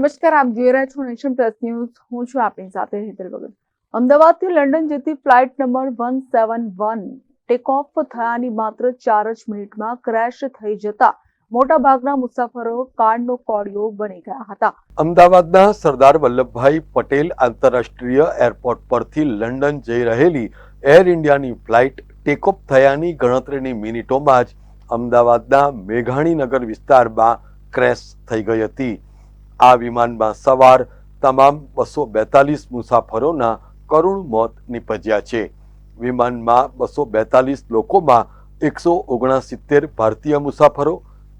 નમસ્કાર, આપ જોઈ રહ્યા છો નેશન પ્લસ ન્યૂઝ. હું છું આપની સાથે હેતલ વગર અમદાવાદથી લંડન જતી flight number one seven one take off થયાની માત્ર ચાર જ મિનિટમાં ક્રેશ થઈ જતા મોટાભાગના મુસાફરો કારનો કોડિયો બની ગયા હતા. અમદાવાદના સરદાર વલ્લભભાઈ પટેલ આંતરરાષ્ટ્રીય એરપોર્ટ પરથી લંડન જઈ રહેલી એર ઇન્ડિયાની ફ્લાઇટ ટેકઓફ થયાની ગણતરીની મિનિટોમાં જ અમદાવાદના મેઘાણીનગર વિસ્તારમાં ક્રેશ થઈ ગઈ હતી. આ વિમાનમાં સવાર તમામ બસો બેતાલીસ મુસાફરોના કરુણ મોત નીપજ્યા છે. વિમાનમાં બસો બેતાલીસ લોકોમાં એકસો ઓગણસિત્તેર ભારતીય મુસાફરો,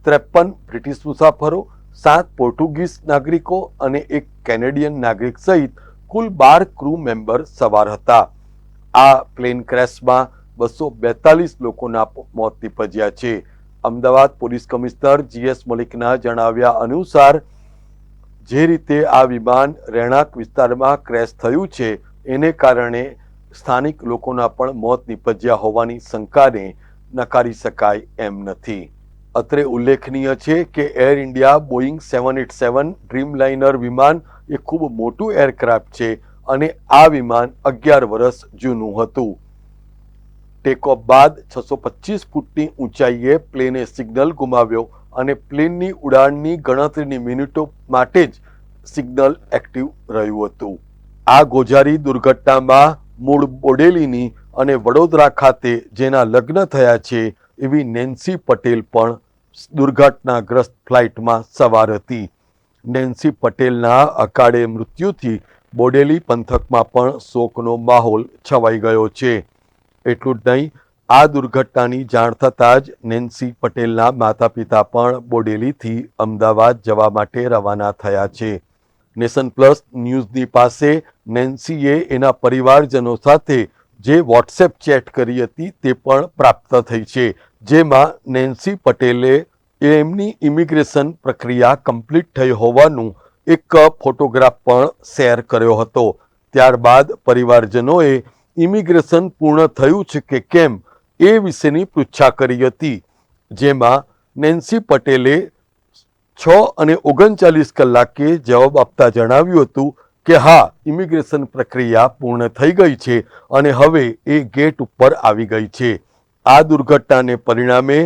ત્રેપન બ્રિટિશ મુસાફરો, સાત પોર્ટુગીઝ નાગરિકો અને એક કેનેડિયન નાગરિક સહિત કુલ બાર ક્રૂ મેમ્બર સવાર હતા. આ પ્લેન ક્રેશમાં બસો બેતાલીસ લોકોના મોત નીપજ્યા છે. અમદાવાદ પોલીસ કમિશનર જીએસ મલિકના જણાવ્યા અનુસાર જે રીતે આ વિમાન રહેણાંક વિસ્તારમાં ક્રેશ થયું છે, એને કારણે સ્થાનિક લોકોના પણ મોત નીપજ્યા હોવાની શંકાને નકારી શકાય એમ નથી. અત્રે ઉલ્લેખનીય છે કે Air India Boeing seven eight seven Dreamliner વિમાન એ ખૂબ મોટું એરક્રાફ્ટ છે અને આ વિમાન અગિયાર વર્ષ જૂનું હતું. ટેકઓફ બાદ છસો પચીસ ફૂટની ઊંચાઈએ પ્લેને સિગ્નલ ગુમાવ્યો અને પ્લેનની ઉડાણની ગણતરીની મિનિટો માટે જ સિગ્નલ એક્ટિવ રહ્યું હતું. આ ગોઝારી દુર્ઘટનામાં મૂળ બોડેલીની અને વડોદરા ખાતે જેના લગ્ન થયા છે એવી નેન્સી પટેલ પણ દુર્ઘટનાગ્રસ્ત ફ્લાઇટમાં સવાર હતી. નેન્સી પટેલના અકાળે મૃત્યુથી બોડેલી પંથકમાં પણ શોકનો માહોલ છવાઈ ગયો છે. એટલું જ નહીં આ દુર્ઘટનાની જાણ થતાં જ નેન્સી પટેલના માતા પિતા પણ બોડેલીથી અમદાવાદ જવા માટે રવાના થયા છે. નેશન પ્લસ ન્યૂઝની પાસે નેન્સીએ એના પરિવારજનો સાથે જે વોટ્સએપ ચેટ કરી હતી તે પણ પ્રાપ્ત થઈ છે, જેમાં નેન્સી પટેલે એમની ઇમિગ્રેશન પ્રક્રિયા કમ્પ્લીટ થઈ હોવાનું એક ફોટોગ્રાફ પણ શેર કર્યો હતો. ત્યારબાદ પરિવારજનોએ ઇમિગ્રેશન પૂર્ણ થયું છે કે કેમ? એ વિશેની પૃચ્છા કરી હતી, જેમાં નેન્સી પટેલે છ અને ઓગણચાલીસ કલાકે જવાબ આપતા જણાવ્યું હતું કે હા, ઇમિગ્રેશન પ્રક્રિયા પૂર્ણ થઈ ગઈ છે અને હવે એ ગેટ ઉપર આવી ગઈ છે. આ દુર્ઘટનાને પરિણામે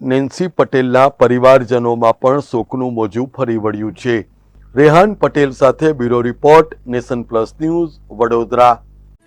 નેન્સી પટેલના પરિવારજનોમાં પણ શોકનું મોજું ફરી વળ્યું છે. રેહાન પટેલ સાથે bureau report, nation plus news, Vadodara.